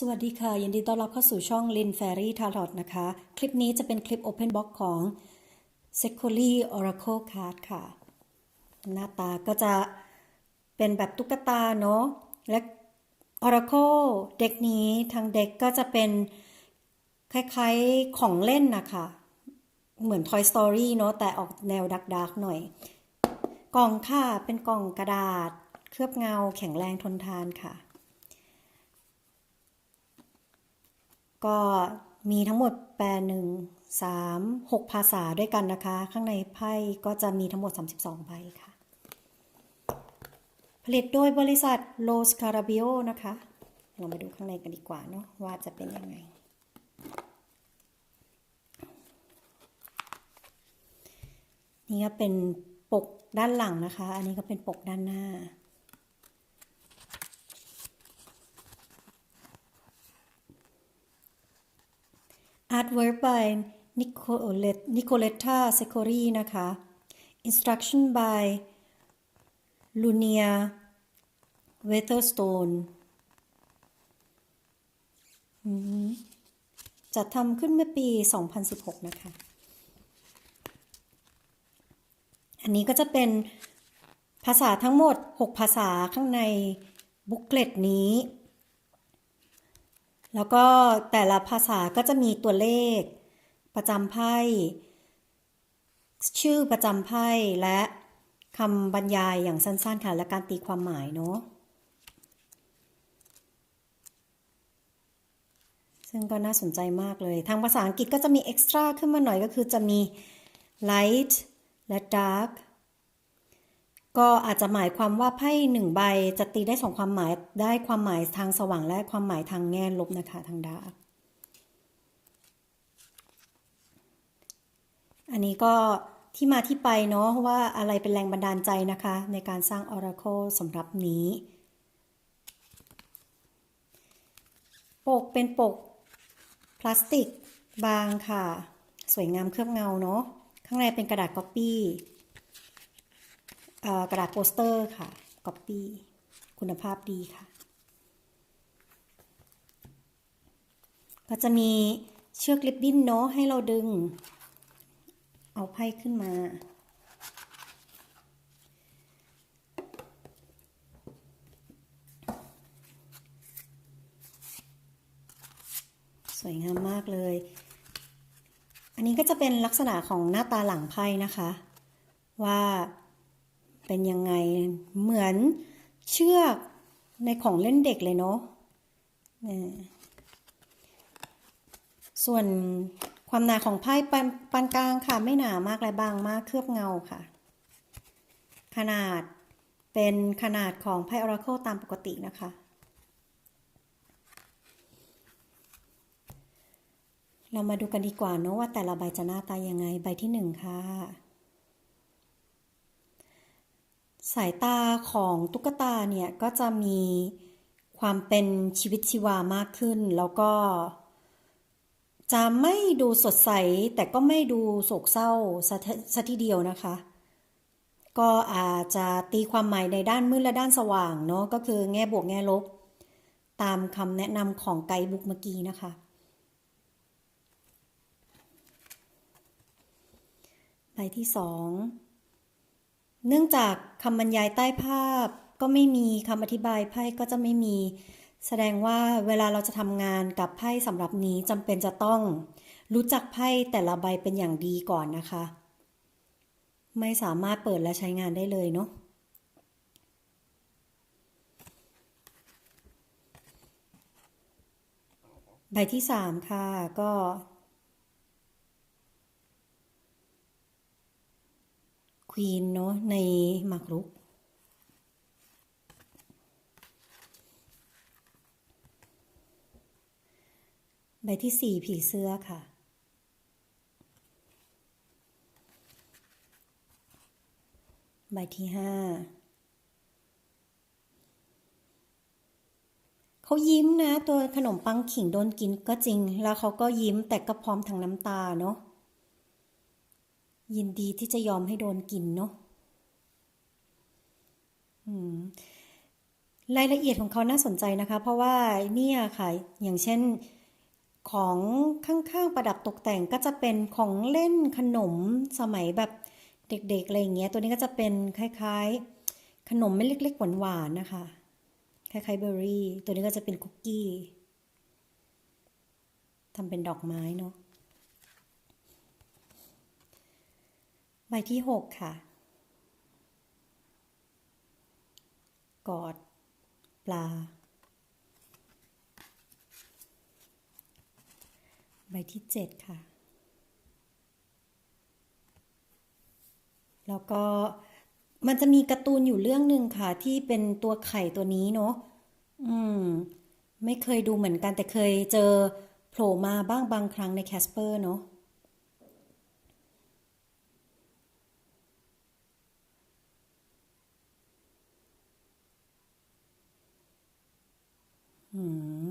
สวัสดีค่ะ ยินดีต้อนรับเข้าสู่ช่อง Lin Fairy Tarot นะคะ คลิปนี้จะเป็นคลิป Open Box ของ s e c o l y Oracle Card ค่ะ หน้าตาก็จะเป็นแบบตุ๊กตาเนาะและ Oracle เด็กนี้ทางเด็กก็จะเป็นคล้ายๆของเล่นนะคะ เหมือน Toy Story เนาะแต่ออกแนวดักๆหน่อย กล่องค่ะ เป็นกล่องกระดาษ เคลือบเงาแข็งแรงทนทานค่ะ ก็มีทั้งหมดแปลหนึ่งสามหกภาษาด้วยกันนะคะ ข้างในไพ่ก็จะมีทั้งหมด 32 ใบค่ะ ผลิตโดยบริษัทโลสคาราบิโอนะคะ เรามาดูข้างในกันดีกว่าเนาะว่าจะเป็นยังไง นี่ก็เป็นปกด้านหลังนะคะ อันนี้ก็เป็นปกด้านหน้า Artwork by Nicolette Nicoletta Secori นะคะ Instruction by Lunia Weatherstone จัดทำขึ้นเมื่อปี 2016 นะคะ อันนี้ก็จะเป็นภาษาทั้งหมด 6 ภาษาข้างในบุ๊กเล็ตนี้ แล้วก็แต่ละภาษาก็จะมีตัวเลข ประจำไพ่ ชื่อประจำไพ่และคำบรรยายอย่างสั้นๆค่ะ และการตีความหมายเนาะซึ่งก็น่าสนใจมากเลย ทางภาษาอังกฤษก็จะมีเอ็กซ์ตร้าขึ้นมาหน่อยก็คือจะมี light และ dark ก็อาจจะหมายความว่าไพ่หนึ่งใบจะตีได้สองความหมายได้ความหมายทางสว่างและความหมายทางแง่ลบนะคะทางดาร์กอันนี้ก็ที่มาที่ไปเนาะว่าอะไรเป็นแรงบันดาลใจนะคะ ในการสร้าง Oracle สำหรับนี้ ปกเป็นปกพลาสติกบางค่ะ สวยงามเคลือบเงาเนาะข้างในเป็นกระดาษก๊อปปี้ กระดาษโปสเตอร์ค่ะก๊อปปี้คุณภาพดีค่ะ ก็จะมีเชือกลิบบิ้นเนาะให้เราดึง เอาไพ่ขึ้นมา สวยงามมากเลย อันนี้ก็จะเป็นลักษณะของหน้าตาหลังไพ่นะคะ ว่า เป็นยังไงเหมือนเชือกในของเล่นเด็กเลยเนาะส่วนความหนาของไพ่ปานปานกลางค่ะ ไม่หนามากและบางมากเคลือบเงาค่ะ ขนาดเป็นขนาดของไพ่ Oracle ตามปกตินะคะ เรามาดูกันดีกว่าเนาะว่าแต่ละใบจะหน้าตายังไงใบที่หนึ่งค่ะ สายตาของตุ๊กตาเนี่ยก็จะมีความเป็นชีวิตชีวามากขึ้น แล้วก็ จะไม่ดูสดใส แต่ก็ไม่ดูโศกเศร้าสัทีเดียวนะคะ ก็อาจจะตีความหมายในด้านมืดและด้านสว่างเนาะก็คือแง่บวกแง่ลบ ตามคำแนะนำของไกด์บุ๊กเมื่อกี้นะคะ ใบที่สอง เนื่องจากคำบรรยายใต้ภาพก็ไม่มีคำอธิบายไพ่ก็จะไม่มี แสดงว่าเวลาเราจะทำงานกับไพ่สำหรับนี้จำเป็นจะต้อง รู้จักไพ่แต่ละใบเป็นอย่างดีก่อนนะคะ ไม่สามารถเปิดและใช้งานได้เลยเนาะใบที่สามค่ะก็ ควีนเนาะในหมากรุก ใบที่สี่ผีเสื้อค่ะ ใบที่ห้าเขายิ้มนะ ตัวขนมปังขิงโดนกินก็จริง แล้วเขาก็ยิ้มแต่ก็พร้อมทั้งน้ำตาเนาะ ยินดีที่จะยอมให้โดนกินเนาะรายละเอียดของเขาน่าสนใจนะคะ เพราะว่าเนี่ยค่ะ อย่างเช่นของข้างๆประดับตกแต่งก็จะเป็นของเล่นขนมสมัยแบบเด็กๆอะไรอย่างเงี้ย ตัวนี้ก็จะเป็นคล้ายๆ ขนมเม็ดเล็กๆหวานๆนะคะ คล้ายๆเบอร์รี่ ตัวนี้ก็จะเป็นคุกกี้ทำเป็นดอกไม้เนาะ ใบที่หกค่ะ กอด ปลา ใบที่เจ็ดค่ะ แล้วก็มันจะมีการ์ตูนอยู่เรื่องหนึ่งค่ะ ที่เป็นตัวไข่ตัวนี้เนาะอืม ไม่เคยดูเหมือนกันแต่เคยเจอโผล่มาบ้างบางครั้งในแคสเปอร์เนาะ อื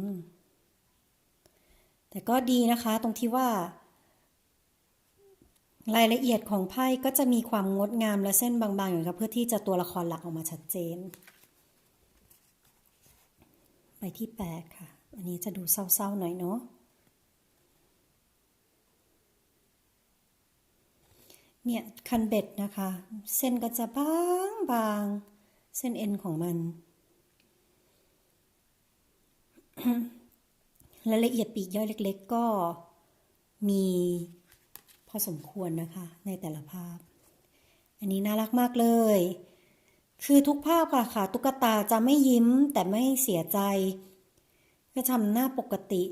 ม แต่ ก็ดีนะคะ ตรงที่ว่า รายละเอียดของไพ่ก็จะมีความงดงามและเส้นบางๆอยู่ค่ะเพื่อที่จะตัวละครหลักออกมาชัดเจน ไปที่แปดค่ะ อันนี้จะดูเศร้าๆหน่อยเนาะเนี่ย คันเบ็ดนะคะ เส้นก็จะบางบางๆเส้นเอ็นของมัน รายละเอียดปีกย่อยเล็ก ๆ ก็มีพอสมควรนะคะในแต่ละภาพ อันนี้น่ารักมากเลย คือทุกภาพค่ะค่ะ ตุ๊กตาจะไม่ยิ้มแต่ไม่เสียใจ ก็ทำหน้าปกติ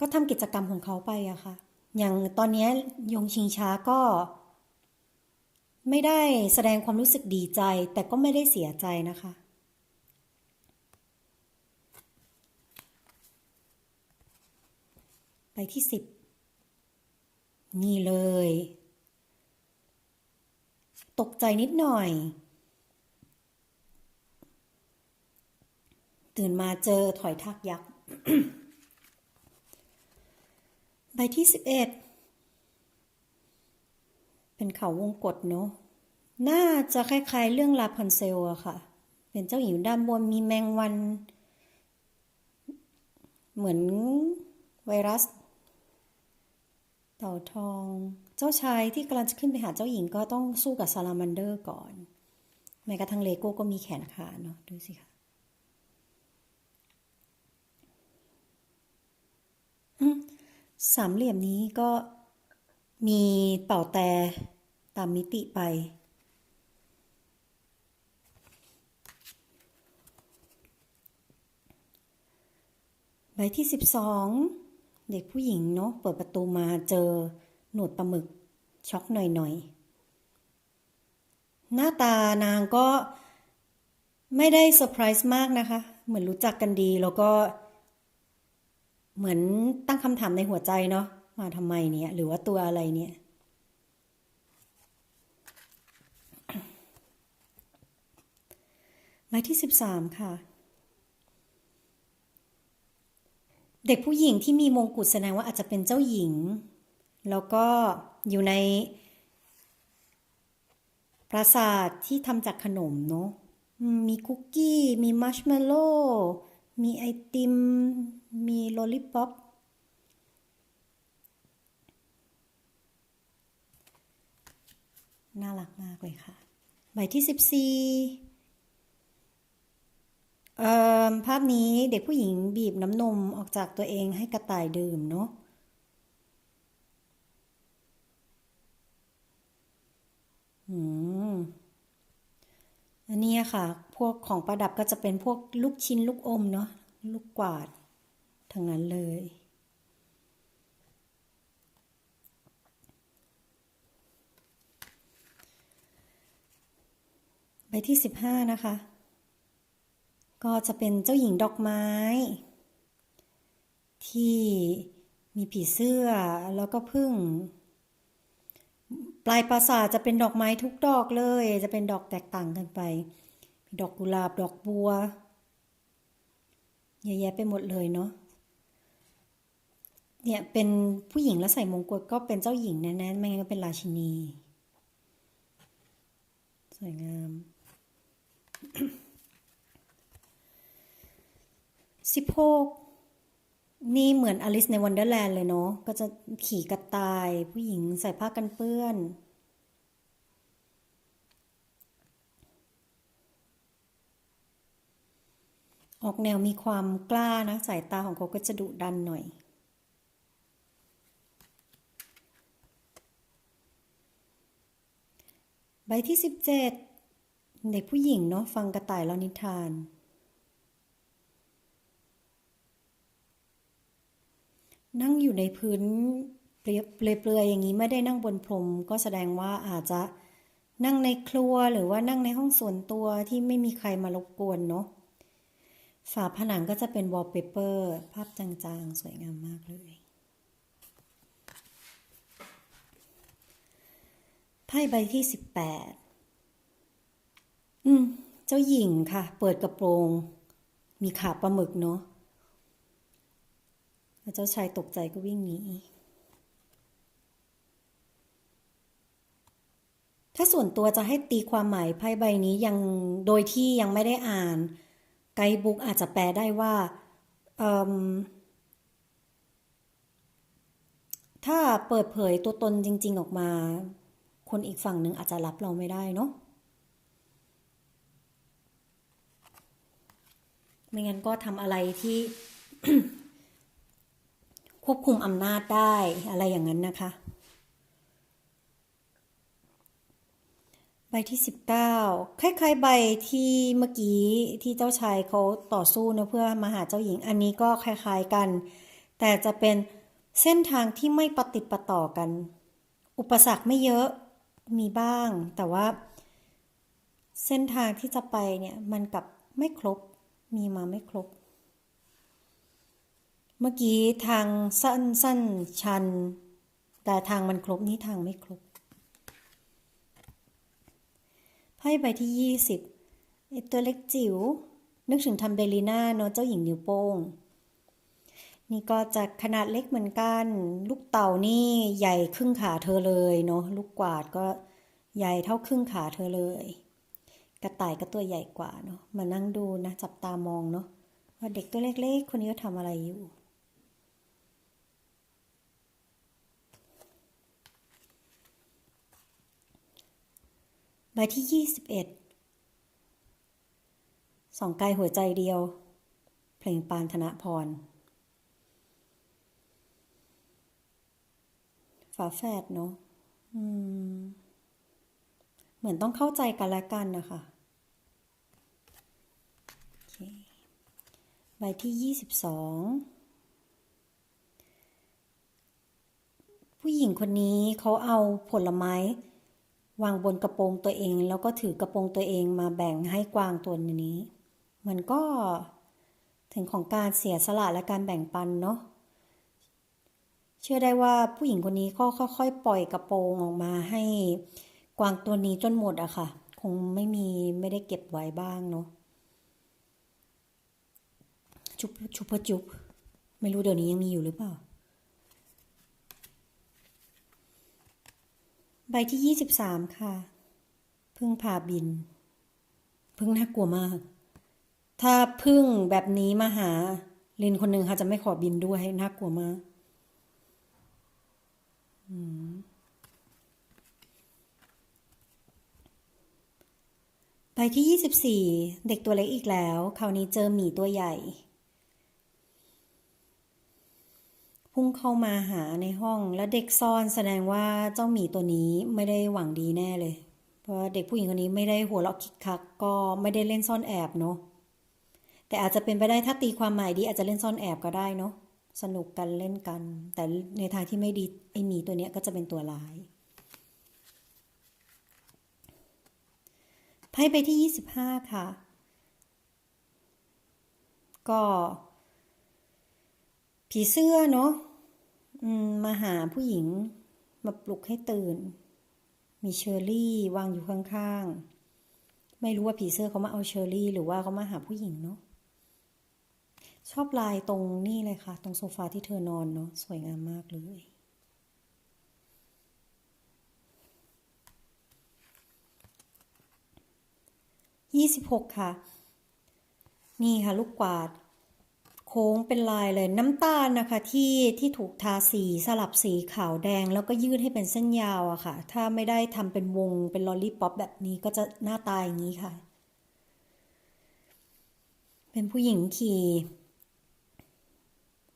ก็ทำกิจกรรมของเขาไปอะค่ะ อย่างตอนนี้ยงชิงช้าก็ ไม่ได้แสดงความรู้สึกดีใจ แต่ก็ไม่ได้เสียใจนะคะ ไปที่สิบนี่เลย ตกใจนิดหน่อย ตื่นมาเจอถอยทักยักษ์ใบที่สิบเอ็ดเป็นเขาวงกฏเนาะน่าจะคล้ายๆเรื่องลาพันเซลอะค่ะ เป็นเจ้าหญิงด้านบนมีแมงวัน เหมือนไวรัส เต่าทอง เจ้าชายที่กำลังจะขึ้นไปหาเจ้าหญิงก็ต้องสู้กับซาลามันเดอร์ก่อน แม้กระทั่งเลโก้ก็มีแขนขาเนาะดูสิคะสามเหลี่ยมนี้ก็มีเป่าแต่ตามมิติไป ใบที่สิบสอง เด็กผู้หญิงเนาะเปิดประตูมาเจอหนวดปลาหมึก ช็อกหน่อยๆ หน้าตานางก็ไม่ได้เซอร์ไพรส์มากนะคะ เหมือนรู้จักกันดีแล้วก็ เหมือนตั้งคำถามในหัวใจเนาะมาทำไมเนี่ย หรือว่าตัวอะไรเนี่ยใบที่สิบสามค่ะ เด็กผู้หญิงที่มีมงกุฎแสดงว่าอาจจะเป็นเจ้าหญิง แล้วก็อยู่ใน ปราสาทที่ทำจากขนมเนาะมีคุกกี้ มีมัชเมลโล่มีไอติม มีโลลิป o อปน่ารักมากเลยค่ะ ใบที่สิบสี่ ภาพนี้เด็กผู้หญิงบีบน้ำนมออกจากตัวเองให้กระต่ายดื่มเนาะอืมอันนี้ค่ะ พวกของประดับก็จะเป็นพวกลูกชิ้นลูกอมเนาะลูกกวาดทั้งนั้นเลย ใบที่สิบห้านะคะ ก็จะเป็นเจ้าหญิงดอกไม้ ที่มีผีเสื้อแล้วก็พึ่ง ปลายปราสาทจะเป็นดอกไม้ทุกดอกเลย จะเป็นดอกแตกต่างกันไปมีดอกกุหลาบดอกบัวเยอะแยะไปหมดเลยเนาะเนี่ยเป็นผู้หญิงแล้วใส่มงกุฎก็เป็นเจ้าหญิงแน่ๆไม่งั้นก็เป็นราชินี สวยงาม สิบหกนี่เหมือนอลิสในวันเดอร์แลนด์เลยเนาะก็จะขี่กระต่าย ผู้หญิงใส่ผ้ากันเปื้อน ออกแนวมีความกล้านะ สายตาของเขาก็จะดุดันหน่อยใบที่สิบเจ็ดเด็กผู้หญิงเนาะฟังกระต่ายเล่านิทาน นั่งอยู่ในพื้นเปลือยๆอย่างนี้ไม่ได้นั่งบนพรม ก็แสดงว่าอาจจะนั่งในครัวหรือว่านั่งในห้องส่วนตัวที่ไม่มีใครมารบกวนเนาะฝาผนังก็จะเป็นวอลเปเปอร์ ภาพจางๆ สวยงามมากเลย ไพ่ใบที่สิบแปดอืม เจ้าหญิงค่ะ เปิดกระโปรง มีขาปลาหมึกเนาะ เจ้าชายตกใจก็วิ่งหนีถ้าส่วนตัวจะให้ตีความหมายไพ่ใบนี้ยังโดยที่ยังไม่ได้อ่าน ไกด์บุ๊กอาจจะแปลได้ว่าถ้าเปิดเผยตัวตนจริง ๆ ออกมา คนอีกฝั่งหนึ่งอาจจะรับเราไม่ได้เนาะไม่งั้นก็ทำอะไรที่ ควบคุมอำนาจได้อะไรอย่างนั้นนะคะ ใบที่สิบเก้าคล้ายๆ ใบที่เมื่อกี้ที่เจ้าชายเขาต่อสู้นะเพื่อมาหาเจ้าหญิงอันนี้ก็คล้ายๆกัน แต่จะเป็นเส้นทางที่ไม่ปฏิดปะต่อกัน อุปสรรคไม่เยอะมีบ้าง แต่ว่า เส้นทางที่จะไปเนี่ยมันกับไม่ครบมีมาไม่ครบ เมื่อกี้ทางสั้นสั้นชัน แต่ทางมันครบนี้ทางไม่ครบไพ่ใบที่ยี่สิบไอตัวเล็กจิ๋วนึกถึงทัมเบลีน่าเนาะเจ้าหญิงนิ้วโป้ง นี่ก็จะขนาดเล็กเหมือนกัน ลูกเต่านี่ใหญ่ครึ่งขาเธอเลยเนาะลูกกวาดก็ใหญ่เท่าครึ่งขาเธอเลย กระต่ายก็ตัวใหญ่กว่าเนาะมานั่งดูนะจับตามองเนาะว่าเด็กตัวเล็กๆ คนนี้ก็ทำอะไรอยู่ บที่ยี่สิบเอ็ดสองกายหัวใจเดียว เพลงปานธนพร ฝาแฝดเนาะเหมือนต้องเข้าใจกันและกันนะคะ ใบที่ยี่สิบสองผู้หญิงคนนี้เขาเอาผลไม้ วางบนกระโปรงตัวเอง แล้วก็ถือกระโปรงตัวเองมาแบ่งให้กวางตัวนี้ มันก็ถึงของการเสียสละและการแบ่งปันเนาะเชื่อได้ว่าผู้หญิงคนนี้ก็ค่อยๆปล่อยกระโปรงออกมาให้กวางตัวนี้จนหมดอะค่ะ คงไม่มีไม่ได้เก็บไว้บ้างเนาะชุบชุบจุบไม่รู้เดี๋ยวนี้ยังมีอยู่หรือเปล่า ใบที่ยี่สิบสามค่ะ พึ่งพาบิน พึ่งน่ากลัวมาก ถ้าพึ่งแบบนี้มาหาลินคนหนึ่งค่ะจะไม่ขอบินด้วยน่ากลัวมากใบที่ยี่สิบสี่เด็กตัวเล็กอีกแล้ว คราวนี้เจอหมีตัวใหญ่ พุ่งเข้ามาหาในห้อง แล้วเด็กซ่อนแสดงว่าเจ้าหมีตัวนี้ไม่ได้หวังดีแน่เลย เพราะเด็กผู้หญิงคนนี้ไม่ได้หัวเราะคิกคัก ก็ไม่ได้เล่นซ่อนแอบเนาะแต่อาจจะเป็นไปได้ถ้าตีความหมายดีอาจจะเล่นซ่อนแอบก็ได้เนาะสนุกกันเล่นกัน แต่ในทางที่ไม่ดีไอหมีตัวเนี้ยก็จะเป็นตัวร้ายไพ่ไปที่ยี่สิบห้าค่ะ ก็ ผีเสื้อเนาะ มาหาผู้หญิงมาปลุกให้ตื่น มีเชอร์รี่วางอยู่ข้างๆ ไม่รู้ว่าผีเสื้อเขามาเอาเชอร์รี่ หรือว่าเขามาหาผู้หญิงเนาะ ชอบลายตรงนี่เลยค่ะ ตรงโซฟาที่เธอนอนเนาะสวยงามมากเลยยี่สิบหกค่ะ นี่ค่ะ ลูกกวาด โค้งเป็นลายเลยน้ำตาลนะคะที่ที่ถูกทาสีสลับสีขาวแดง แล้วก็ยืดให้เป็นเส้นยาวอะค่ะ ถ้าไม่ได้ทำเป็นวงเป็นลอลลี่ป๊อปแบบนี้ก็จะหน้าตาอย่างนี้ค่ะ เป็นผู้หญิงขี่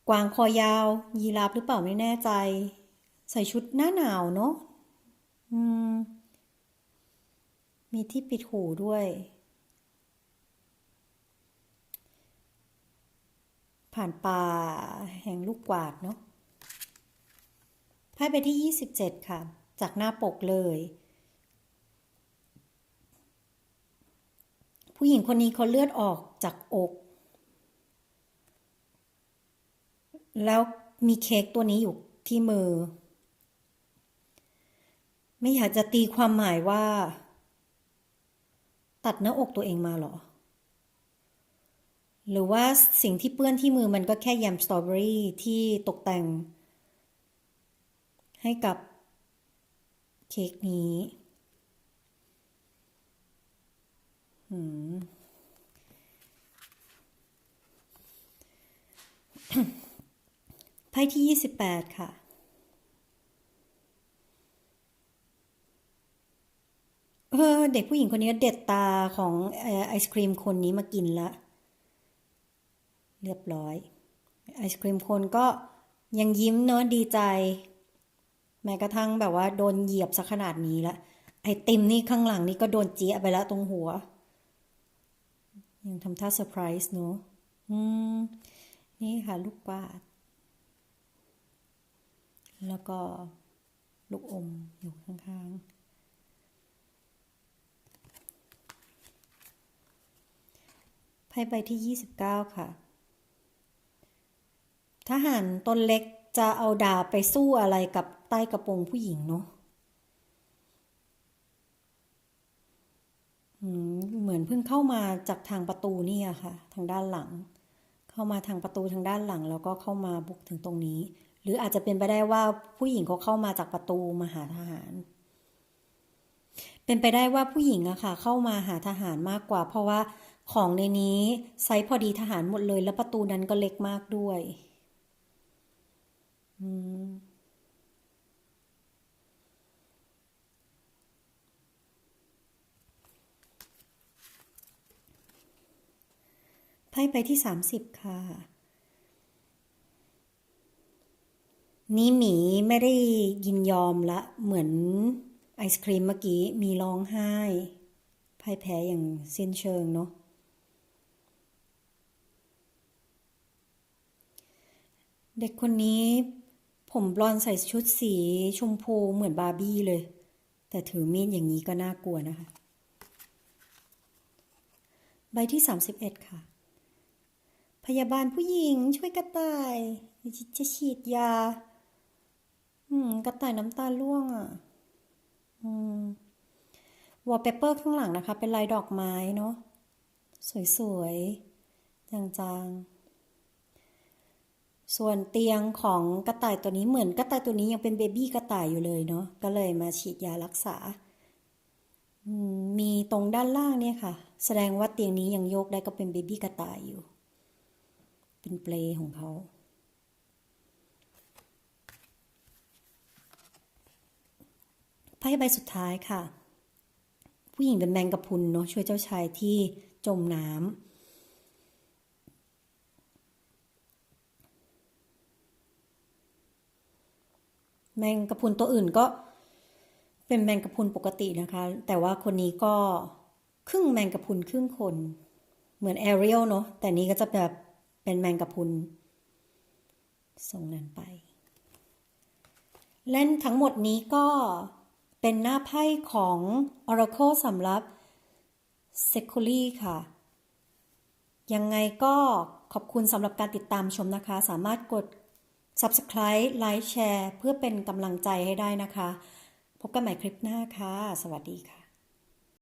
กวางคอยาว ยีราฟหรือเปล่าไม่แน่ใจ ใส่ชุดหน้าหนาวเนาะมมีที่ปิดหูด้วย ผ่านป่าแห่งลูกกวาดเนาะไพ่ไปที่ 27 ค่ะ จากหน้าปกเลย ผู้หญิงคนนี้เขาเลือดออกจากอก แล้วมีเค้กตัวนี้อยู่ที่มือ ไม่อยากจะตีความหมายว่า ตัดหน้าอกตัวเองมาหรอ หรือว่าสิ่งที่เปื้อนที่มือมันก็แค่แยมสตรอเบอรี่ที่ตกแต่ง ให้กับเค้กนี้หืมไพ่ที่28ค่ะ เออเด็กผู้หญิงคนนี้เด็ดตาของไอศครีมคนนี้มากินละ เรียบร้อยไอศครีมคนก็ยังยิ้มเนอะดีใจ แม้กระทั่งแบบว่าโดนเหยียบสักขนาดนี้ละไอติมนี่ข้างหลังนี่ก็โดนเจี๊ยไปแล้วตรงหัว ยังทำท่าเซอร์ไพรส์เนอะอืม นี่ค่ะลูกกวาด แล้วก็ลูกอมอยู่ข้างๆไพ่ใบที่ 29 ค่ะ ทหารตนเล็กจะเอาดาบไปสู้อะไรกับใต้กระโปรงผู้หญิงเนาะเหมือนเพิ่งเข้ามาจากทางประตูนี่อะค่ะ ทางด้านหลัง เข้ามาทางประตูทางด้านหลัง แล้วก็เข้ามาบุกถึงตรงนี้ หรืออาจจะเป็นไปได้ว่าผู้หญิงเขาเข้ามาจากประตูมาหาทหาร เป็นไปได้ว่าผู้หญิงอะค่ะ เข้ามาหาทหารมากกว่า เพราะว่าของในนี้ไซส์พอดีทหารหมดเลย แล้วประตูนั้นก็เล็กมากด้วย ไพ่ไปที่สามสิบค่ะ นี่หมีไม่ได้ยินยอมละ เหมือนไอศครีมเมื่อกี้ มีร้องไห้พ่ายแพ้อย่างสิ้นเชิงเนาะเด็กคนนี้ ผมบลอนใส่ชุดสีชมพูเหมือนบาร์บี้เลย แต่ถือมีดอย่างนี้ก็น่ากลัวนะคะ ใบที่ 31 ค่ะ พยาบาลผู้หญิงช่วยกระต่ายจะฉีดยา อืม กระต่ายน้ำตาล่วงอะ อืมวอลเปเปอร์ข้างหลังนะคะ เป็นลายดอกไม้เนาะสวยๆจางๆ ส่วนเตียงของกระต่ายตัวนี้เหมือนกระต่ายตัวนี้ยังเป็นเบบี้กระต่ายอยู่เลยเนาะก็เลยมาฉีดยารักษา มีตรงด้านล่างเนี่ยค่ะ แสดงว่าเตียงนี้ยังโยกได้ก็เป็นเบบี้กระต่ายอยู่ เป็นเปลของเขาไพ่ใบสุดท้ายค่ะ ผู้หญิงเป็นแมงกะพุนเนาะช่วยเจ้าชายที่จมน้ำ แมงกะพุนตัวอื่นก็เป็นแมงกะพุนปกตินะคะ แต่ว่าคนนี้ก็ครึ่งแมงกะพุนครึ่งคน เหมือนแอเรียลเนาะแต่นี้ก็จะแบบเป็นแมงกะพุนส่งนั้นไป เล่นทั้งหมดนี้ก็เป็นหน้าไพ่ของ Oracle สำหรับ s e c u r y ค่ะ ยังไงก็ขอบคุณสำหรับการติดตามชมนะคะ สามารถกด Subscribe ไลค์แชร์เพื่อเป็นกำลังใจให้ได้นะคะ พบกันใหม่คลิปหน้าค่ะ สวัสดีค่ะ